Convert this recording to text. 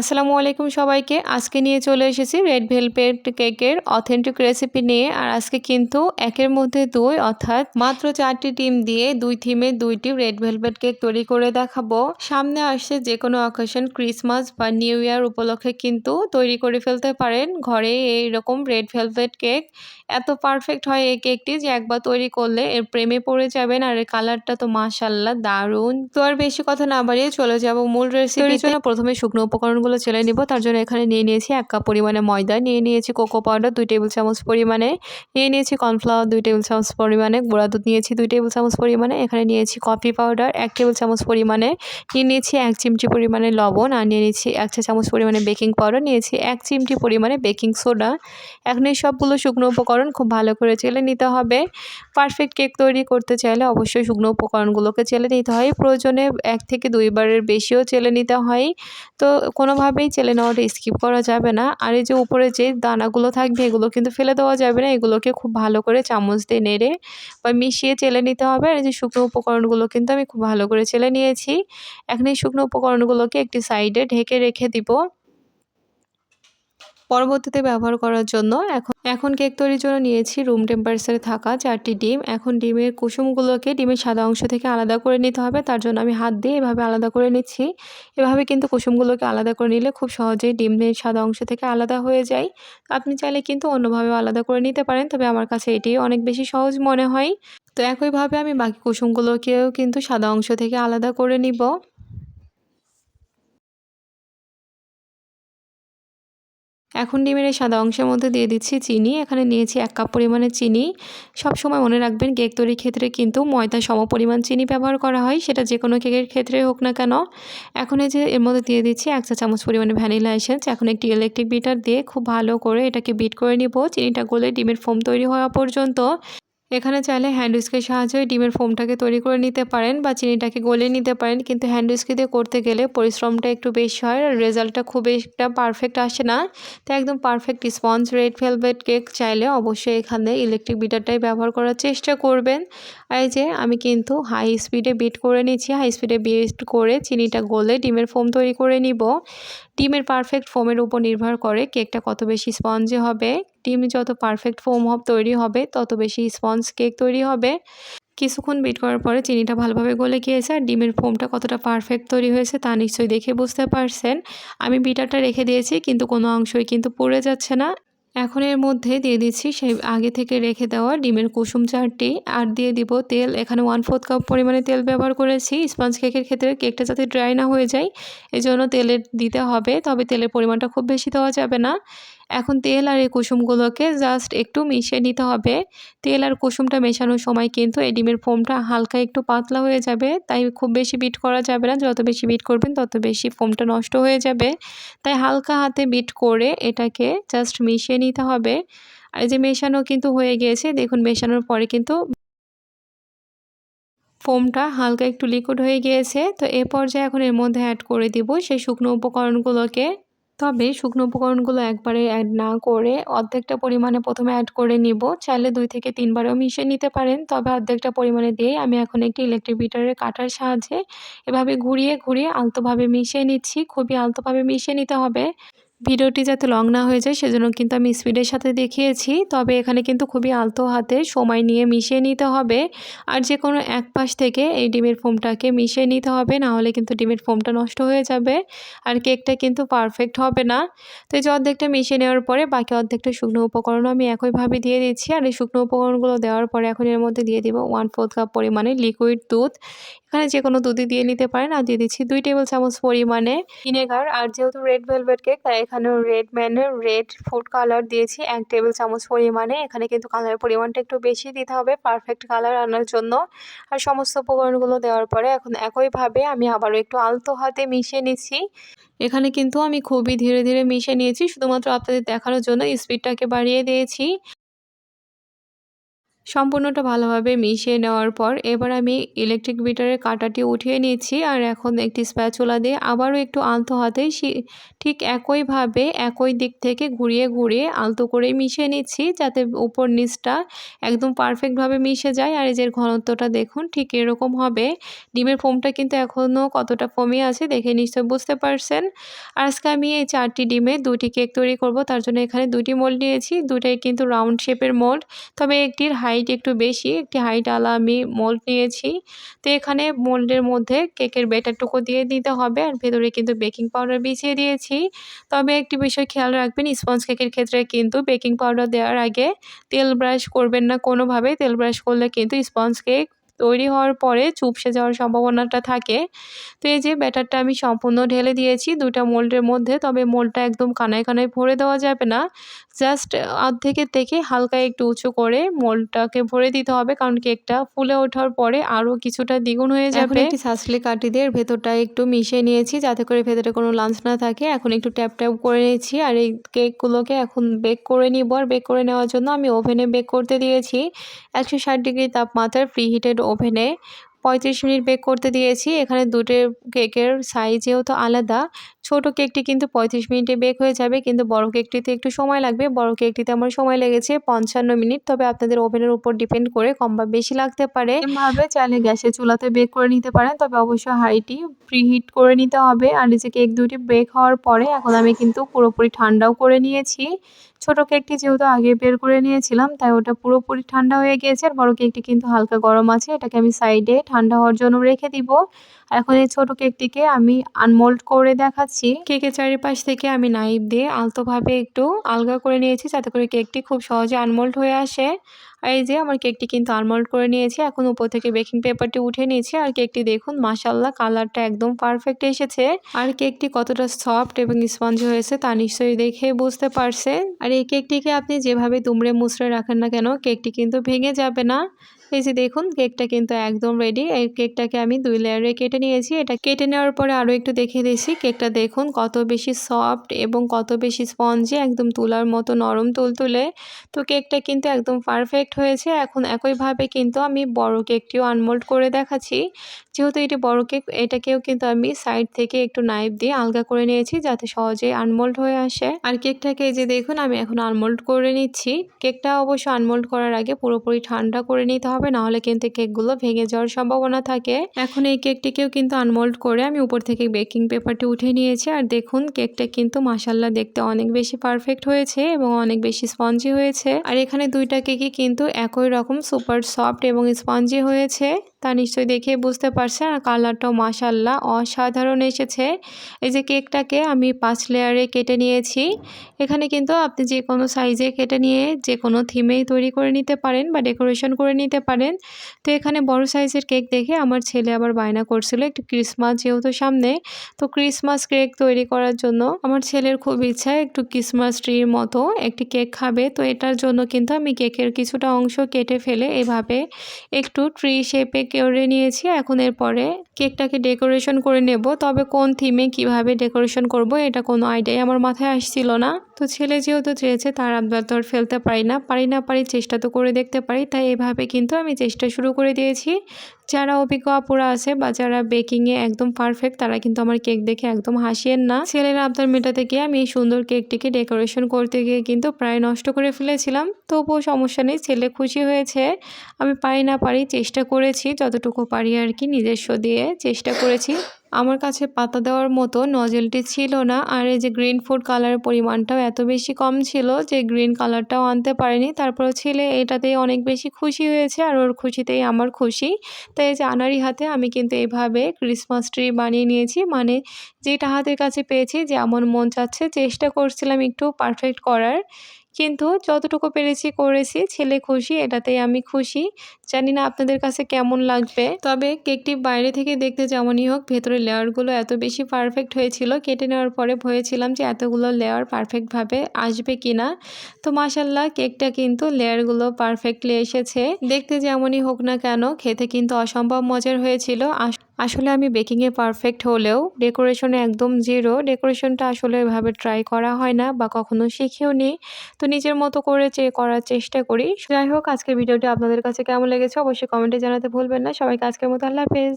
আসসালামু আলাইকুম সবাইকে। আজকে নিয়ে চলে এসেছি রেড ভেলভেট কেকের অথেন্টিক রেসিপি নিয়ে। আর আজকে কিন্তু একের মধ্যে দুই, অর্থাৎ মাত্র চারটি ডিম দিয়ে দুই থিমে দুইটি রেড ভেলভেট কেক তৈরি করে দেখাবো। সামনে আসছে যে কোনো অকেশন ক্রিসমাস বা নিউ ইয়ার উপলক্ষে কিন্তু তৈরি করে ফেলতে পারেন। ঘরে এইরকম রেড ভেলভেট কেক এত পারফেক্ট হয় এই কেকটি যে একবার তৈরি করলে এর প্রেমে পড়ে যাবেন আর এর কালারটা তো মাশাল্লাহ দারুণ। তো আর বেশি কথা না বাড়িয়ে চলে যাব মূল রেসিপির জন্য প্রথমে শুকনো উপকরণগুলো ছেলে নিব, তার জন্য এখানে নিয়ে নিয়েছি এক কাপ পরিমাণে ময়দা, নিয়ে নিয়েছি কোকো পাউডার, দুই টেবিল চামচ পরিমাণে, নিয়ে নিয়েছি কর্নফ্লাওয়ার, দুই টেবিল চামচ পরিমাণে, গুঁড়া দুধ নিয়েছি দুই টেবিল চামচ পরিমাণে, এখানে নিয়েছি কফি পাউডার, এক টেবিল চামচ পরিমাণে, নিয়ে নিয়েছি এক চিমটি পরিমাণে লবণ, আর নিয়ে নিয়েছি এক চা চামচ পরিমাণে বেকিং পাউডার, নিয়েছি এক চিমটি পরিমাণে বেকিং সোডা। এখন এই সবগুলো শুকনো উপকরণ খুব ভালো করে চেলে নিতে হবে। পারফেক্ট কেক তৈরি করতে চাইলে অবশ্যই শুকনো উপকরণগুলোকে চেলে নিতে হয়। প্রয়োজনে এক থেকে দুইবারের বেশিও চেলে নিতে হয়। তো কোনোভাবেই চেলে নেওয়াটা স্কিপ করা যাবে না। আর এই যে উপরে যে দানাগুলো থাকবে, এগুলো কিন্তু ফেলে দেওয়া যাবে না। এগুলোকে খুব ভালো করে চামচ দিয়ে নেড়ে বা মিশিয়ে চেলে নিতে হবে। আর এই যে শুকনো উপকরণগুলো কিন্তু আমি খুব ভালো করে চেলে নিয়েছি। এখন এই শুকনো উপকরণগুলোকে একটি সাইডে ঢেকে রেখে দিব। পরবর্তীতে ব্যবহার করার জন্য এখন এখন কেক তৈরির জন্য নিয়েছি রুম টেম্পারেচারে থাকা চারটি ডিম। এখন ডিমের কুসুমগুলোকে ডিমের সাদা অংশ থেকে আলাদা করে নিতে হবে, তার জন্য আমি হাত দিয়ে এভাবে আলাদা করে নিচ্ছি। এভাবে কিন্তু কুসুমগুলোকে আলাদা করে নিলে খুব সহজেই ডিমের সাদা অংশ থেকে আলাদা হয়ে যায়। আপনি চাইলে কিন্তু অন্যভাবে আলাদা করে নিতে পারেন, তবে আমার কাছে এটি অনেক বেশি সহজ মনে হয়। তো একইভাবে আমি বাকি কুসুমগুলোকেও কিন্তু সাদা অংশ থেকে আলাদা করে নিব। এখন ডিমের এই সাদা অংশের মধ্যে দিয়ে দিচ্ছি চিনি। এখানে নিয়েছি এক কাপ পরিমাণে চিনি। সব সময় মনে রাখবেন কেক তৈরির ক্ষেত্রে কিন্তু ময়দা সম পরিমাণ চিনি ব্যবহার করা হয়। সেটা যে কোনো কেকের ক্ষেত্রে হোক না কেন। এখন এই যে এর মধ্যে দিয়ে দিচ্ছি এক চা চামচ পরিমাণে ভ্যানিলা এসেন্স। এখন একটি ইলেকট্রিক বিটার দিয়ে খুব ভালো করে এটাকে বিট করে নিব। চিনিটা গলে ডিমের ফোম তৈরি হওয়া পর্যন্ত। এখানে চাইলে হ্যান্ড উইস্কের সাহায্যে ডিমের ফোমটাকে তৈরি করে নিতে পারেন বা চিনিটাকে গলে নিতে পারেন। কিন্তু হ্যান্ড উইস্কি দিয়ে করতে গেলে পরিশ্রমটা একটু বেশি হয় আর রেজাল্টটা খুব একটা পারফেক্ট আসে না। তো একদম perfect sponge red velvet cake চাইলে অবশ্যই এখানে ইলেকট্রিক বিটারটাই ব্যবহার করার চেষ্টা করবেন। এই যে আমি কিন্তু হাই স্পিডে বিট করে নিচ্ছি। হাই স্পিডে বিট করে চিনিটা গলে ডিমের ফোম তৈরি করে নিব। ডিমের পারফেক্ট ফোমের উপর নির্ভর করে কেকটা কত বেশি স্পঞ্জে হবে। ডিম যত পারফেক্ট ফোম হব তৈরি হবে, তত বেশি স্পঞ্জ কেক তৈরি হবে। কিছুক্ষণ বিট করার পরে চিনিটা ভালোভাবে গলে গিয়েছে আর ডিমের ফোমটা কতটা পারফেক্ট তৈরি হয়েছে তা নিশ্চয়ই দেখে বুঝতে পারছেন। আমি বিটারটা রেখে দিয়েছি, কিন্তু কোনো অংশই কিন্তু পড়ে যাচ্ছে না। এখন এর মধ্যে দিয়ে দিচ্ছি সেই আগে থেকে রেখে দেওয়া ডিমের কুসুম চারটি আর দিয়ে দিব তেল। এখানে ওয়ান ফোর্থ কাপ পরিমাণে তেল ব্যবহার করেছি। স্পঞ্জ কেকের ক্ষেত্রে কেকটা যাতে ড্রাই না হয়ে যায়, এজন্য তেলের দিতে হবে, তবে তেলের পরিমাণটা খুব বেশি দেওয়া যাবে না। এখন তেল আর এই কুসুমগুলোকে জাস্ট একটু মিশিয়ে নিতে হবে। তেল আর কুসুমটা মেশানোর সময় কিন্তু এই ডিমের ফোমটা হালকা একটু পাতলা হয়ে যাবে, তাই খুব বেশি বিট করা যাবে না। যত বেশি বিট করবেন, তত বেশি ফোমটা নষ্ট হয়ে যাবে। তাই হালকা হাতে বিট করে এটাকে জাস্ট মিশিয়ে নিতে হবে। আর যে মেশানো কিন্তু হয়ে গিয়েছে, দেখুন মেশানোর পরে কিন্তু ফোমটা হালকা একটু লিকুইড হয়ে গিয়েছে। তো এ পর্যায়ে এখন এর মধ্যে অ্যাড করে দিব সেই শুকনো উপকরণগুলোকে। তবে শুকনো উপকরণগুলো একবারে অ্যাড না করে অর্ধেকটা পরিমাণে প্রথমে অ্যাড করে নিব। চাইলে দুই থেকে তিনবারেও মিশিয়ে নিতে পারেন। তবে অর্ধেকটা পরিমাণে দিয়ে আমি এখন একটি ইলেকট্রিক বিটারের কাটার সাহায্যে এভাবে ঘুরিয়ে ঘুরিয়ে আলতোভাবে মিশিয়ে নিচ্ছি। খুবই আলতোভাবে মিশিয়ে নিতে হবে। ভিডিওটি যাতে লং না হয়ে যায়, সেজন্য কিন্তু আমি স্পিডের সাথে দেখিয়েছি। তবে এখানে কিন্তু খুবই আলতো হাতে সময় নিয়ে মিশিয়ে নিতে হবে। আর যে কোনো এক পাশ থেকে এই ডিমের ফোমটাকে মিশিয়ে নিতে হবে, না হলে কিন্তু ডিমের ফোমটা নষ্ট হয়ে যাবে। আর কেকটা কিন্তু পারফেক্ট হবে না। তো এই যে অর্ধেকটা মিশিয়ে নেওয়ার পরে বাকি অর্ধেকটা শুকনো উপকরণও আমি একইভাবে দিয়ে দিচ্ছি। আর এই শুকনো উপকরণগুলো দেওয়ার পরে এখন এর মধ্যে দিয়ে দিব ওয়ান ফোর্থ কাপ পরিমাণে লিকুইড দুধ। এখানে যে কোনো দুধই দিয়ে নিতে পারেন। আর দিয়ে দিচ্ছি দুই টেবিল চামচ পরিমাণে ভিনেগার আর যেহেতু রেড ভেলভেট কেক তাই এখানে রেড ম্যানের রেড ফুড কালার দিয়েছি। এক টেবিল চামচ পরিমাণে। এখানে কিন্তু কালারের পরিমাণটা একটু বেশি দিতে হবে পারফেক্ট কালার আনার জন্য। আর সমস্ত উপকরণগুলো দেওয়ার পরে এখন একইভাবে আমি আবারও একটু আলতো হাতে মিশিয়ে নিচ্ছি। এখানে কিন্তু আমি খুবই ধীরে ধীরে মিশিয়ে নিয়েছি। শুধুমাত্র আপনাদের দেখানোর জন্য স্পিডটাকে বাড়িয়ে দিয়েছি। সম্পূর্ণটা ভালোভাবে মিশিয়ে নেওয়ার পর এবার আমি ইলেকট্রিক বিটারের কাঁটাটি উঠিয়ে নিচ্ছি আর এখন একটি স্প্যাচুলা দিয়ে আবারও একটু আলতো হাতে ঠিক একইভাবে একই দিক থেকে ঘুরিয়ে ঘুরিয়ে আলতো করে মিশিয়ে নিচ্ছি যাতে উপর নিচটা একদম পারফেক্টভাবে মিশে যায়। আর এই যে ঘনত্বটা দেখুন, ঠিক এরকম হবে। ডিমের ফোমটা কিন্তু এখনও কতটা ফোমে আছে দেখে নিশ্চয় বুঝতে পারছেন। আর আজকে আমি এই চারটি ডিমে দুটি কেক তৈরি করব, তার জন্য এখানে দুটি মোল্ড নিয়েছি। দুটাই কিন্তু রাউন্ড শেপের মোল্ড তবে একটির হাইট একটু বেশি, একটি হাইট আলা আমি মোল্ড নিয়েছি। তো এখানে মোল্ডের মধ্যে কেকের ব্যাটারটুকু দিয়ে দিতে হবে আর ভেতরে কিন্তু বেকিং পাউডার বিছিয়ে দিয়েছি। তবে একটি বিষয় খেয়াল রাখবেন, স্পঞ্জ কেকের ক্ষেত্রে কিন্তু বেকিং পাউডার দেওয়ার আগে তেল ব্রাশ করবেন না কোনোভাবে। তেল ব্রাশ করলে কিন্তু স্পঞ্জ কেক তৈরি হওয়ার পরে চুপসে যাওয়ার সম্ভাবনাটা থাকে। তো এই যে ব্যাটারটা আমি সম্পূর্ণ ঢেলে দিয়েছি দুটা মোল্ডের মধ্যে তবে মোল্ডটা একদম কানায় কানায় ভরে দেওয়া যাবে না। জাস্ট অর্ধেকের থেকে হালকা একটু উঁচু করে মোল্ডটাকে ভরে দিতে হবে কারণ কেকটা ফুলে ওঠার পরে আরও কিছুটা দ্বিগুণ হয়ে যাবে। একটি সাসলি কাটি দিয়ে ভেতরটা একটু মিশিয়ে নিয়েছি যাতে করে ভেতরে কোনো লাঞ্চ না থাকে। এখন একটু ট্যাপ ট্যাপ করে নিয়েছি আর এই কেকগুলোকে এখন বেক করে নিব। আর বেক করে নেওয়ার জন্য আমি ওভেনে বেক করতে দিয়েছি। একশো ষাট ডিগ্রি তাপমাত্রার প্রি হিটেড ওভেনে পঁয়ত্রিশ মিনিট বেক করতে দিয়েছি। এখানে দুটো কেকের সাইজ যেহেতু আলাদা, ছোট কেকটি কিন্তু পঁয়ত্রিশ মিনিটে বেক হয়ে যাবে, কিন্তু বড় কেকটিতে একটু সময় লাগবে। বড় কেকটিতে আমার সময় লেগেছে পঞ্চান্ন মিনিট, তবে আপনাদের ওভেনের উপর ডিপেন্ড করে কম বা বেশি লাগতে পারে। এভাবে চাইলে গ্যাসের চুলাতে বেক করে নিতে পারেন, তবে অবশ্যই হাঁড়িটি প্রিহিট করে নিতে হবে। আর যে কেক দুটি বেক হওয়ার পরে এখন আমি কিন্তু পুরোপুরি ঠান্ডাও করে নিয়েছি। ছোট কেকটি যেহেতু আগে বের করে নিয়েছিলাম, তাই ওটা পুরোপুরি ঠান্ডা হয়ে গিয়েছে আর বড় কেকটি কিন্তু হালকা গরম আছে, এটাকে আমি সাইডে ঠান্ডা হওয়ার জন্য রেখে দিব। আর এখন এই ছোট কেকটিকে আমি আনমোল্ড করে দেখাচ্ছি। কেকের চারিপাশ থেকে আমি নাইফ দিয়ে আলতোভাবে একটু আলগা করে নিয়েছি, যাতে করে কেকটি খুব সহজে আনমোল্ড হয়ে আসে। আর এই যে আমার কেকটি কিন্তু আনমোল্ড করে নিয়েছি। এখন উপর থেকে বেকিং পেপারটি উঠে নিয়েছি। আর কেকটি দেখুন মাসাল্লাহ কালারটা একদম পারফেক্ট এসেছে। আর কেকটি কতটা সফট এবং স্পঞ্জ হয়েছে তা নিশ্চয়ই দেখে বুঝতে পারছে আর এই কেকটিকে আপনি যেভাবে দুমড়ে মুচড়ে রাখেন না কেন, কেকটি কিন্তু ভেঙে যাবে না। এই যে দেখুন, কেকটা কিন্তু একদম রেডি এই কেকটাকে আমি দুই লেয়ারে কেটে নিয়েছি। এটা কেটে নেওয়ার পরে আরও একটু দেখিয়ে দিয়েছি কেকটা দেখুন, কত বেশি সফট এবং কত বেশি স্পঞ্জি একদম তুলার মতো নরম তুলতুলে তো কেকটা কিন্তু একদম পারফেক্ট হয়েছে। এখন একইভাবে কিন্তু আমি বড় কেকটিও আনমোল্ড করে দেখাচ্ছি। যেহেতু এটি বড় কেক, এটাকেও কিন্তু আমি সাইড থেকে একটু নাইফ দিয়ে আলগা করে নিয়েছি যাতে সহজেই আনমোল্ড হয়ে আসে। আর কেকটাকে যে দেখুন, আমি এখন আনমোল্ড করে নিচ্ছি। কেকটা অবশ্য আনমোল্ড করার আগে পুরোপুরি ঠান্ডা করে নিতে হবে। হবে, নাহলে কিন্তু কেকগুলো ভেঙে যাওয়ার সম্ভাবনা থাকে। এখন এই কেকটিকেও কিন্তু আনমোল্ড করে আমি উপর থেকে বেকিং পেপারটি উঠে নিয়েছি। আর দেখুন, কেকটা কিন্তু মাসাল্লা দেখতে অনেক বেশি পারফেক্ট হয়েছে এবং অনেক বেশি স্পঞ্জি হয়েছে। আর এখানে দুইটা কেকই কিন্তু একই রকম সুপার সফট এবং স্পঞ্জি হয়েছে। তা নিশ্চয়ই দেখে বুঝতে পারছেন, আর কালারটাও মাসাল্লাহ অসাধারণ এসেছে। এই যে কেকটাকে আমি পাঁচ লেয়ারে কেটে নিয়েছি। এখানে কিন্তু আপনি যে কোনো সাইজে কেটে নিয়ে যে কোনো থিমেই তৈরি করে নিতে পারেন বা ডেকোরেশন করে নিতে পারেন। তো এখানে বড় সাইজের কেক দেখে আমার ছেলে আবার বায়না করছিল একটু ক্রিসমাস যেহেতু সামনে। তো ক্রিসমাস কেক তৈরি করার জন্য আমার ছেলের খুব ইচ্ছা একটু ক্রিসমাস ট্রির মতো একটি কেক খাবে। তো এটার জন্য কিন্তু আমি কেকের কিছুটা অংশ কেটে ফেলে এভাবে একটু ট্রি শেপে করে নিয়েছি। এখন এরপরে কেকটাকে ডেকোরেশন করে নেব। তবে কোন থিমে কীভাবে ডেকোরেশন করব এটা কোনো আইডিয়াই আমার মাথায় আসছিল না। তো ছেলে যেহেতু চেয়েছে তার আবদার ফেলতে পারি না। পারি না পারি চেষ্টা তো করে দেখতে পারি। তাই এভাবে কিন্তু আমি চেষ্টা শুরু করে দিয়েছি। যারা অভিজ্ঞ আপুরা আছে বা যারা বেকিংয়ে একদম পারফেক্ট তারা কিন্তু আমার কেক দেখে একদম হাসিয়েন না। ছেলেরা আবদার মেটাতে গিয়ে আমি এই সুন্দর কেকটিকে ডেকোরেশন করতে গিয়ে কিন্তু প্রায় নষ্ট করে ফেলেছিলাম। তবুও সমস্যা নেই, ছেলে খুশি হয়েছে। আমি পারি না পারি চেষ্টা করেছি, যতটুকু পারি আর কি নিজস্ব দিয়ে চেষ্টা করেছি। আমার কাছে পাতা দেওয়ার মতো নজেলটি ছিল না, আর এই যে গ্রিন ফুড কালারের পরিমাণটাও এত বেশি কম ছিল যে গ্রিন কালারটাও আনতে পারেনি। তারপরে ছেলে এটাতেই অনেক বেশি খুশি হয়েছে, আর ওর খুশিতেই আমার খুশি। তাই এই যে আনারি হাতে আমি কিন্তু এইভাবে ক্রিসমাস ট্রি বানিয়ে নিয়েছি। মানে যেটা হাতের কাছে পেয়েছি যেমন মন চাচ্ছে, চেষ্টা করছিলাম একটু পারফেক্ট করার। কিন্তু যতটুকু পেরেছি করেছি, ছেলে খুশি, এটাতেই আমি খুশি। জানি না আপনাদের কাছে কেমন লাগবে। তবে কেকটি বাইরে থেকে দেখতে যেমনই হোক ভেতরের লেয়ারগুলো এত বেশি পারফেক্ট হয়েছিল, কেটে নেওয়ার পরে ভয়েছিলাম যে এতগুলো লেয়ার পারফেক্টভাবে আসবে কি না তো মাসাল্লাহ কেকটা কিন্তু লেয়ারগুলো পারফেক্টলি এসেছে। দেখতে যেমনই হোক না কেন, খেতে কিন্তু অসম্ভব মজার হয়েছিল। আসলে আমি বেকিংয়ে পারফেক্ট হলেও ডেকোরেশনে একদম জিরো। ডেকোরেশনটা আসলে এভাবে ট্রাই করা হয় না বা কখনো শিখেও নি তো নিজের মতো করে করার চেষ্টা করি। যাই হোক, আজকের ভিডিওটি আপনাদের কাছে কেমন লেগেছে অবশ্যই কমেন্টে জানাতে ভুলবেন না। সবাইকে আজকের মতো আল্লাহ হাফেজ।